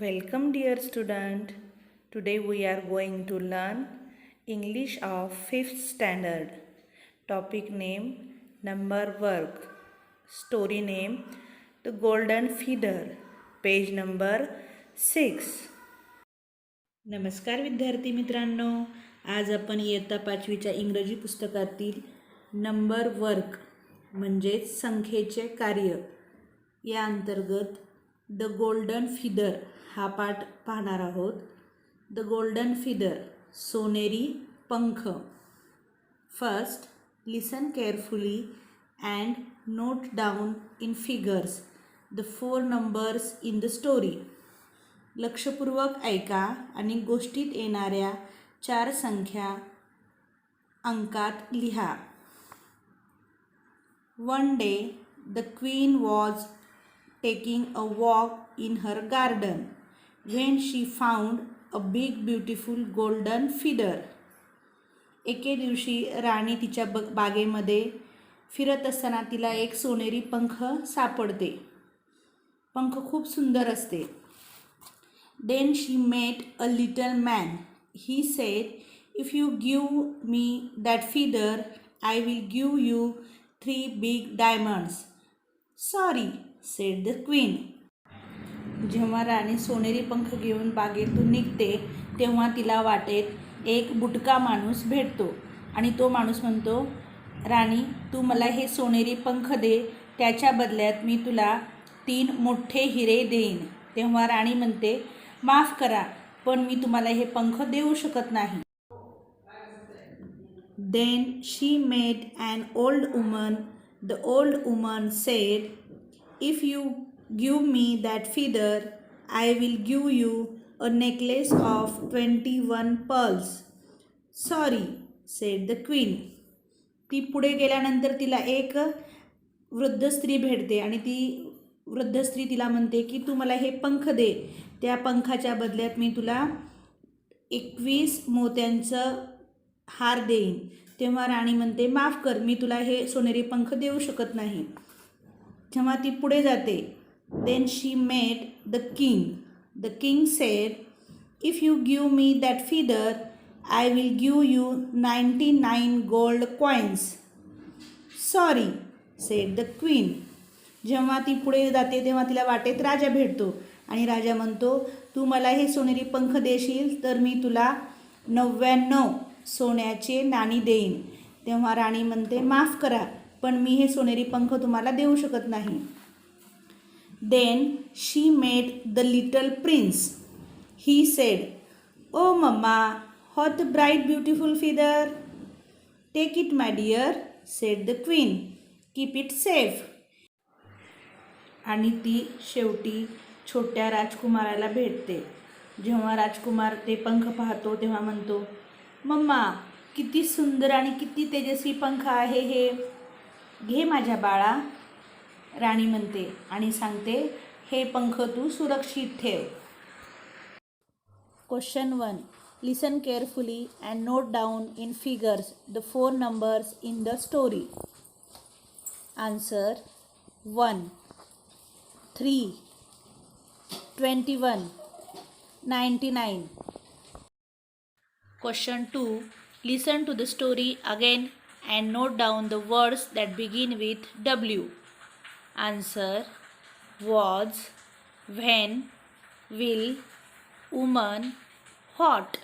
Welcome, dear student. Today we are going to learn English of 5th standard. Topic name Number Work. Story name The Golden Feeder. Page number 6. नमस्कार विद्यार्थी मित्रांनो आज आपण इयत्ता पाचवीच्या इंग्रजी पुस्तकातील नंबर वर्क म्हणजेच संख्येचे कार्य या अंतर्गत द गोल्डन फिदर हा पाठ पाहणार आहोत. द गोल्डन फिदर सोनेरी पंख. First listen carefully and note down in figures the four numbers in the story लक्षपूर्वक ऐका आणि गोष्टीत येणाऱ्या चार संख्या अंकात लिहा. One day the queen was taking a walk in her garden when she found a big beautiful golden feather एके दिवशी राणी तिच्या ब बागेमध्ये फिरत असताना तिला एक सोनेरी पंख सापडते. पंख खूप सुंदर असते. Then she met a little man he said if you give me that feather I will give you three big diamonds sorry said the queen जेव्हा राणी सोनेरी पंख घेऊन बागेतून निघते तेव्हा तिला वाटेत एक बुटका माणूस भेटतो. आणि तो माणूस म्हणतो राणी तू मला हे सोनेरी पंख दे त्याच्या बदल्यात मी तुला तीन मोठे हिरे देईन. तेव्हा राणी म्हणते माफ करा पण मी तुम्हाला हे पंख देऊ शकत नाही. Then she met and old woman the old woman said if you give me that feather I will give you a necklace of twenty one pearls sorry said the queen ती पुढे गेल्यानंतर तिला एक वृद्ध स्त्री भेटते आणि ती वृद्ध स्त्री तिला म्हणते की तू मला हे पंख दे. त्या पंखाच्या बदल्यात मी तुला एकवीस मोत्यांचं हार देईन. तेव्हा राणी म्हणते माफ कर मी तुला हे सोनेरी पंख देऊ शकत नाही. जेव्हा ती पुढे जाते then she met the king the king said, if you give me that feather I will give you ninety nine gold coins sorry said the queen जेव्हा ती पुढे जाते तेव्हा तिला वाटेत राजा भेटतो. आणि राजा म्हणतो तू मला हे सोनेरी पंख देशील तर मी तुला नव्याण्णव सोन्याचे नाणी देईन. तेव्हा राणी म्हणते माफ करा पण मी हे सोनेरी पंख तुम्हाला देऊ शकत नाही. Then she met the little prince he said oh mama what bright beautiful feather take it my dear said the queen keep it safe आणि ती शेवटी छोट्या राजकुमाराला भेटते. जेव्हा राजकुमार ते पंख पाहतो तेव्हा म्हणतो मम्मा किती सुंदर आणि किती तेजस्वी पंख आहे हे. घे माझ्या बाळा. राणी म्हणते आणि सांगते हे पंख तू सुरक्षित ठेव. Question one listen carefully and note down in figures the four numbers in the story answer one three twenty one ninety nine question two listen to the story again and note down the words that begin with W Answer Was, when, will, woman, what.